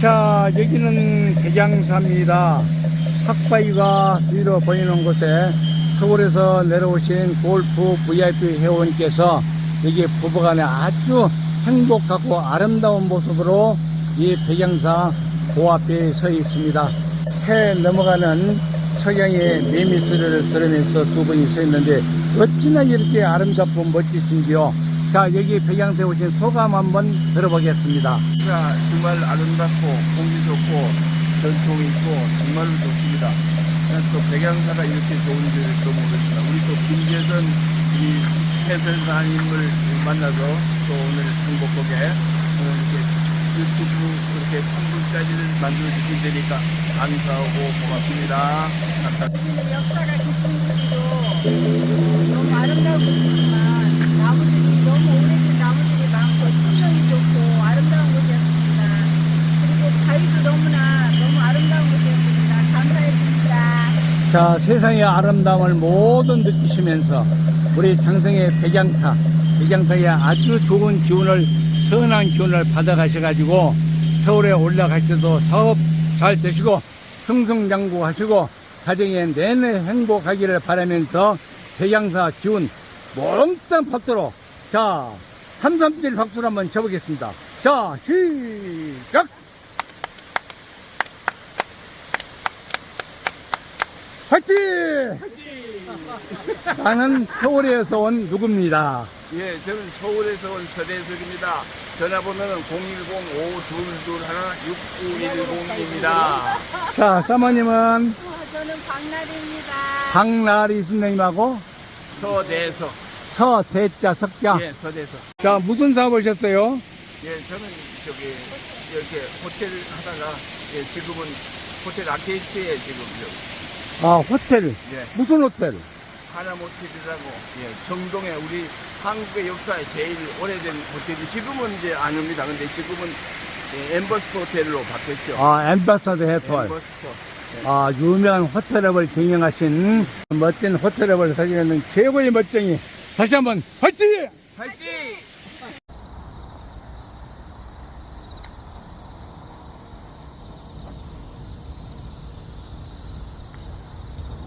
자, 여기는 백양사입니다. 학바위가 뒤로 보이는 곳에 서울에서 내려오신 골프 VIP 회원께서 여기 부부간에 아주 행복하고 아름다운 모습으로 이 백양사 고앞에 서 있습니다. 해 넘어가는 석양의 매미소리를 들으면서 두 분이 서 있는데 어찌나 이렇게 아름답고 멋지신지요. 자, 여기 백양사에 오신 소감 한번 들어보겠습니다. 자, 정말 아름답고 공기 좋고 전통이 있고 정말로 좋습니다. 또 백양사가 이렇게 좋은 지를 또 모르겠습니다. 우리 또 김재선 이 해설사님을 만나서 또 오늘 행복하게 오늘 이렇게 유튜브 그렇게 3분까지를 만들어 주신 되니까 감사하고 고맙습니다. 감사합니다. 역사가 깊은 곳이고 너무 아름다운 곳이지만 나무들이 너무 오래된 나무들이 많고 풍경이 좋고 아름다운 곳이었습니다. 그리고 바위도 너무나 너무 아름다운 곳이었습니다. 감사했습니다. 자, 세상의 아름다움을 모두 느끼시면서 우리 장성의 백양사, 백양사의 아주 좋은 기운을, 선한 기운을 받아가셔가지고 서울에 올라가셔도 사업 잘 되시고 승승장구 하시고 가정에 내내 행복하기를 바라면서 백양사 기운 몽땅 받도록 자, 337 박수를 한번 쳐보겠습니다. 자, 시작! 화이팅! 나는 서울에서 온 누구입니다. 예, 저는 서울에서 온 서대석입니다. 전화번호는 010-522-6910입니다. 자, 사모님은 저는 박나리입니다. 박나리 선생님하고 서대석. 서대자 석자. 예, 서대석. 자, 무슨 사업 하셨어요? 예, 저는 저기 이렇게 호텔 하다가 예, 지금은 호텔 아케이트에 지금 저 아, 호텔. 예, 무슨 호텔? 하남 호텔이라고 예, 정동에 우리 한국의 역사에 제일 오래된 호텔이 지금은 이제 안 옵니다. 근데 지금은 예, 엠버스 호텔로 바뀌었죠. 아, 엠바서드 호텔. 엠버스터. 아, 유명한 호텔업을 경영하신 멋진 호텔업을 사귀는 최고의 멋쟁이. 다시 한번 화이팅! 파이팅!